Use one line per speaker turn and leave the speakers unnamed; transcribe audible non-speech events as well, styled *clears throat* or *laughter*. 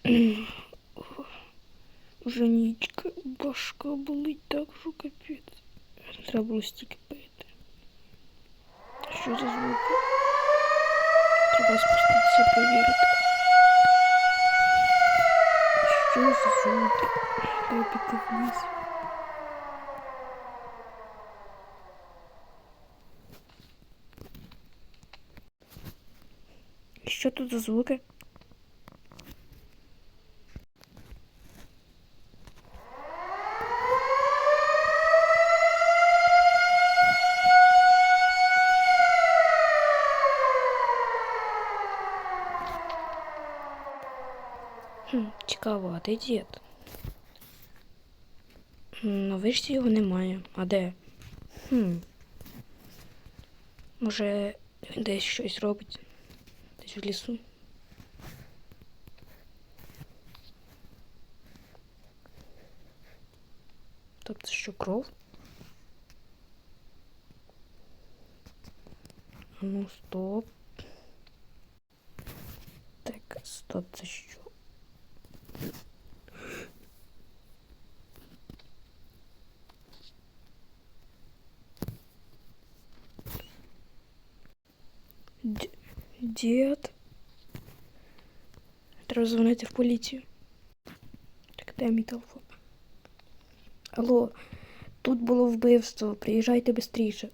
*clears throat* Уже нічка, башка болить так, що капець. Треба було стільки пити. Що за звуки? Треба спуститися перевірити. Що за звуки? Треба піти вниз. Що тут за звуки? Де дід? На вишці його немає. А де? Хм. Може, він десь щось робить? Десь в лісу? Тобто що кров? Ну, стоп. Так, стоп, це що? Дід. Треба дзвонити в поліцію. Так, де мій телефон? Алло, тут було вбивство. Приїжджайте швидше.